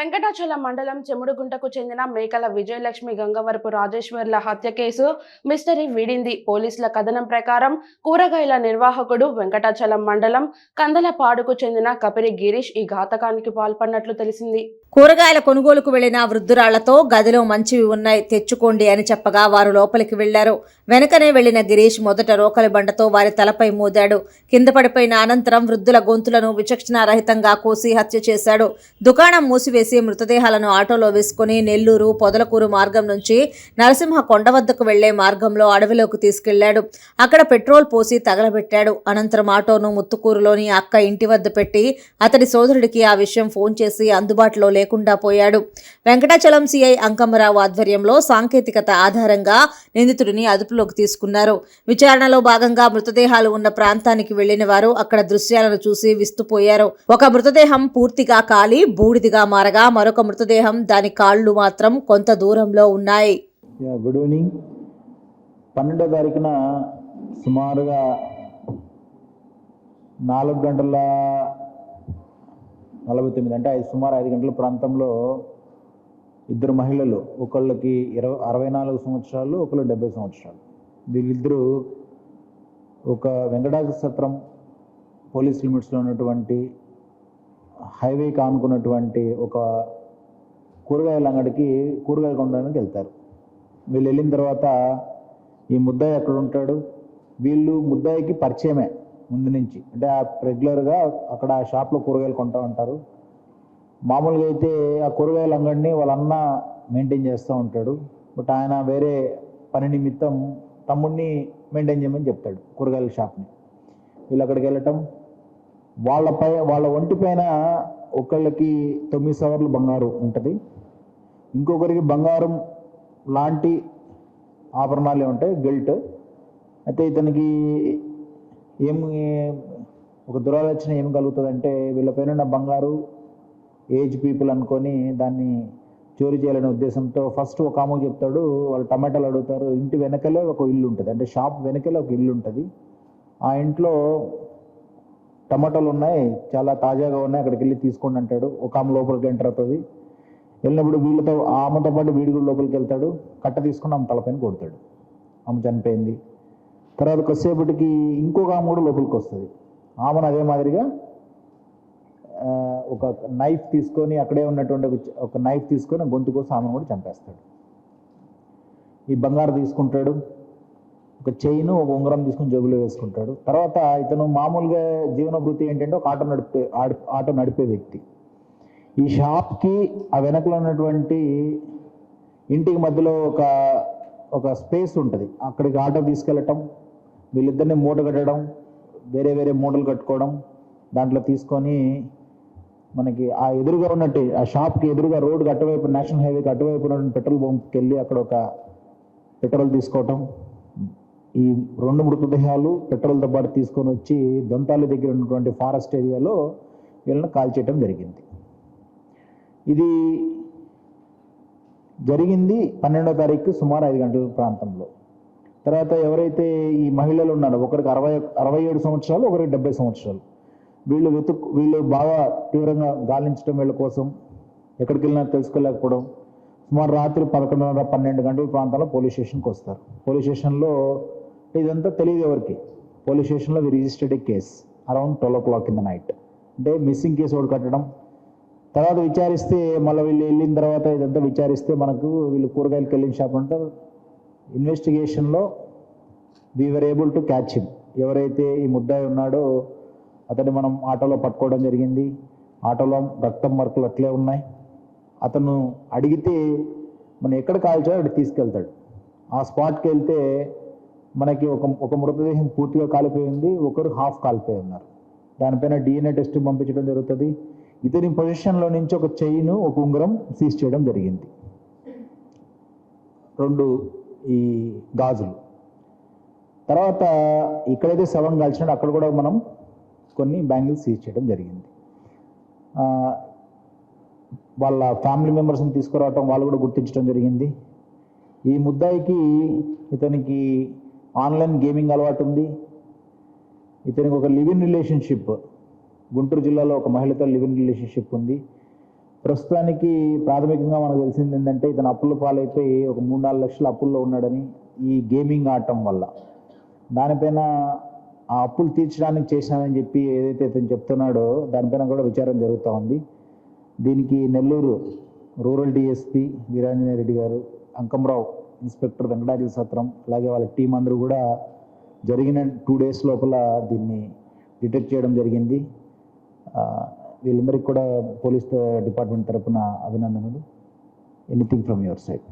వెంకటాచలం మండలం చెముడుగుంటకు చెందిన మేకల విజయలక్ష్మి గంగవరపు రాజేశ్వర్ల హత్య కేసు మిస్టరీ వీడింది. పోలీసుల కథనం ప్రకారం కూరగాయల నిర్వాహకుడు వెంకటాచలం మండలం కందలపాడుకు చెందిన కపిరి గిరీష్ ఈ ఘాతకానికి పాల్పడినట్లు తెలిసింది. కూరగాయల కొనుగోలుకు వెళ్ళిన వృద్ధురాళ్ళతో గదిలో మంచివి ఉన్నాయి తెచ్చుకోండి అని చెప్పగా వారు లోపలికి వెళ్ళారు వెనకనే వెళ్ళిన గిరీష్ మొదట రోకలి బండతో వారి తలపై మోదాడు. కింద పడిపోయిన అనంతరం వృద్ధుల గొంతులను విచక్షణారహితంగా కోసి హత్య చేశాడు. దుకాణం మూసివేసి మృతదేహాలను ఆటోలో వేసుకుని నెల్లూరు పొదలకూరు మార్గం నుంచి నరసింహ కొండ వద్దకు వెళ్ళే మార్గంలో అడవిలోకి తీసుకెళ్ళాడు. అక్కడ పెట్రోల్ పోసి తగలబెట్టాడు. అనంతరం ఆటోను ముత్తుకూరులోని అక్క ఇంటి వద్ద పెట్టి అతడి సోదరుడికి ఆ విషయం ఫోన్ చేసి అందుబాటులో లేకుండా పోయాడు. వెంకటాచలం సిఐ అంకమ్మరావు ఆధ్వర్యంలో సాంకేతికత ఆధారంగా నిందితుడిని అదుపులోకి తీసుకున్నారు. విచారణలో భాగంగా మృతదేహాలు ఉన్న ప్రాంతానికి వెళ్ళిన వారు అక్కడ దృశ్యాలను చూసి విస్తుపోయారు. ఒక మృతదేహం పూర్తిగా కాలి బూడిదిగా మారగా మరొక మృతదేహం దాని కాళ్ళు మాత్రం కొంత దూరంలో ఉన్నాయి. Good evening. పన్నెండో తారీఖున సుమారుగా నాలుగు గంటల నలభై తొమ్మిది అంటే ఐదు సుమారు ఐదు గంటల ప్రాంతంలో ఇద్దరు మహిళలు ఒకళ్ళకి ఇరవై అరవై నాలుగు సంవత్సరాలు ఒకళ్ళు డెబ్బై సంవత్సరాలు. వీళ్ళిద్దరూ ఒక వెంకటాచల సత్రం పోలీస్ లిమిట్స్లో ఉన్నటువంటి హైవేకి ఆనుకున్నటువంటి ఒక కూరగాయల అంగడికి కూరగాయలు కొనడానికి వెళ్తారు. వీళ్ళు వెళ్ళిన తర్వాత ఈ ముద్దాయి ఎక్కడ ఉంటాడు? వీళ్ళు ముద్దాయికి పరిచయమే. ముందు నుంచి. అంటే ఆ రెగ్యులర్గా అక్కడ ఆ షాప్లో కూరగాయలు కొంటూ ఉంటారు. మామూలుగా అయితే ఆ కూరగాయల అంగడిని వాళ్ళ అన్న మెయింటైన్ చేస్తూ ఉంటాడు. బట్ ఆయన వేరే పని నిమిత్తం తమ్ముడిని మెయింటైన్ చేయమని చెప్తాడు కూరగాయల షాప్ని. వీళ్ళు అక్కడికి వెళ్ళటం. వాళ్ళపై వాళ్ళ ఒంటి పైన ఒకళ్ళకి తొమ్మిది సవర్లు బంగారు ఉంటుంది. ఇంకొకరికి బంగారం లాంటి ఆభరణాలు ఉంటాయి గిల్ట్. అయితే ఇతనికి ఏం ఒక దురాలోచన ఏం కలుగుతుందంటే వీళ్ళపైన ఉన్న బంగారు ఏజ్ పీపుల్ అనుకొని దాన్ని చోరీ చేయాలనే ఉద్దేశంతో ఫస్ట్ ఒక ఆమెకు చెప్తాడు వాళ్ళు టమాటాలు అడుగుతారు ఇంటి వెనకలే ఒక ఇల్లు ఉంటుంది. అంటే షాప్ వెనకలే ఒక ఇల్లు ఉంటుంది. ఆ ఇంట్లో టమాటాలు ఉన్నాయి చాలా తాజాగా ఉన్నాయి అక్కడికి వెళ్ళి తీసుకోండి అంటాడు. ఒక ఆమె లోపలికి ఎంటర్ అవుతుంది. వెళ్ళినప్పుడు వీళ్ళతో ఆమెతో పాటు వీడి కూడా లోపలికి వెళ్తాడు. కట్ట తీసుకుని ఆమె తలపైన కొడతాడు. ఆమె చనిపోయింది. తర్వాత కొద్దిసేపటికి ఇంకొక ఆమె కూడా లోపలికి వస్తుంది. ఆమెను అదే మాదిరిగా ఒక నైఫ్ తీసుకొని అక్కడే ఉన్నటువంటి ఒక నైఫ్ తీసుకొని గొంతు కోసం ఆమెను కూడా చంపేస్తాడు. ఈ బంగారు తీసుకుంటాడు ఒక చైన్ ఒక ఉంగరం తీసుకుని జేబులో వేసుకుంటాడు. తర్వాత ఇతను మామూలుగా జీవనభృతి ఏంటంటే ఒక ఆటో నడిపే ఆటో నడిపే వ్యక్తి. ఈ షాప్కి ఆ వెనకలో ఉన్నటువంటి ఇంటికి మధ్యలో ఒక ఒక స్పేస్ ఉంటుంది. అక్కడికి ఆటో తీసుకెళ్ళటం వీళ్ళిద్దరిని మూట కట్టడం వేరే వేరే మూటలు కట్టుకోవడం దాంట్లో తీసుకొని మనకి ఆ ఎదురుగా ఉన్నట్టు ఆ షాప్కి ఎదురుగా రోడ్డు అటువైపు నేషనల్ హైవేకి అటువైపు ఉన్న పెట్రోల్ బంప్కి వెళ్ళి అక్కడ ఒక పెట్రోల్ తీసుకోవటం. ఈ రెండు మృతదేహాలు పెట్రోల్తో పాటు తీసుకొని వచ్చి దొంతాలి దగ్గర ఉన్నటువంటి ఫారెస్ట్ ఏరియాలో వీళ్ళని కాల్చేయటం జరిగింది. ఇది జరిగింది పన్నెండో తారీఖు సుమారు ఐదు గంటల ప్రాంతంలో. తర్వాత ఎవరైతే ఈ మహిళలు ఉన్నారో ఒకరికి అరవై అరవై ఏడు సంవత్సరాలు ఒకరికి డెబ్బై సంవత్సరాలు. వీళ్ళు వెతుకు వీళ్ళు బాగా తీవ్రంగా గాలించడం వీళ్ళ కోసం ఎక్కడికి వెళ్ళినా తెలుసుకోలేకపోవడం. సుమారు రాత్రి పదకొండున్నర పన్నెండు గంటల ప్రాంతంలో పోలీస్ స్టేషన్కి వస్తారు. పోలీస్ స్టేషన్లో ఇదంతా తెలియదు ఎవరికి. పోలీస్ స్టేషన్లో registered a case around twelve o'clock in the night. అంటే మిస్సింగ్ కేసు ఒకటి కట్టడం. తర్వాత విచారిస్తే మళ్ళీ వీళ్ళు వెళ్ళిన తర్వాత ఇదంతా విచారిస్తే మనకు వీళ్ళు కూరగాయలకి వెళ్ళిన షాప్ అంటే ఇన్వెస్టిగేషన్లో we're able to catch him ఎవరైతే ఈ ముద్దాయి ఉన్నాడో అతన్ని మనం ఆటోలో పట్టుకోవడం జరిగింది. ఆటోలో రక్తం మరకలు అట్లే ఉన్నాయి. అతను అడిగితే మనం ఎక్కడ కాల్చాలో అక్కడ తీసుకెళ్తాడు. ఆ స్పాట్కి వెళ్తే మనకి ఒక ఒక మృతదేహం పూర్తిగా కాలిపోయింది ఒకరు హాఫ్ కాలిపోయి ఉన్నారు. దానిపైన డిఎన్ఏ టెస్ట్ పంపించడం జరుగుతుంది. ఇతని పొజిషన్లో నుంచి ఒక చైన్ ఒక ఉంగరం సీజ్ చేయడం జరిగింది. రెండు ఈ గాజులు. తర్వాత ఇక్కడైతే శవం కాల్చినాడో అక్కడ కూడా మనం కొన్ని బ్యాంగిల్స్ సీజ్ చేయడం జరిగింది. వాళ్ళ ఫ్యామిలీ మెంబర్స్ని తీసుకురావటం వాళ్ళు కూడా గుర్తించడం జరిగింది. ఈ ముద్దాయికి ఇతనికి ఆన్లైన్ గేమింగ్ అలవాటు ఉంది. ఇతనికి ఒక లివ్ ఇన్ రిలేషన్షిప్. గుంటూరు జిల్లాలో ఒక మహిళతో లివ్ ఇన్ రిలేషన్షిప్ ఉంది. ప్రస్తుతానికి ప్రాథమికంగా మనకు తెలిసింది ఏంటంటే ఇతను అప్పుల పాలైపోయి ఒక మూడు నాలుగు లక్షల అప్పుల్లో ఉన్నాడని ఈ గేమింగ్ ఆడటం వల్ల. దానిపైన ఆ అప్పులు తీర్చడానికి చేశానని చెప్పి ఏదైతే ఇతను చెప్తున్నాడో దానిపైన కూడా విచారం జరుగుతూ ఉంది. దీనికి నెల్లూరు రూరల్ డిఎస్పి వీరాంజనేయ రెడ్డి గారు అంకంరావు ఇన్స్పెక్టర్ వెంకటాచల సత్రం అలాగే వాళ్ళ టీం అందరూ కూడా జరిగిన టూ డేస్ లోపల దీన్ని డిటెక్ట్ చేయడం జరిగింది. వీళ్ళందరికీ కూడా పోలీస్ డిపార్ట్మెంట్ తరఫున అభినందనలు. Anything from your side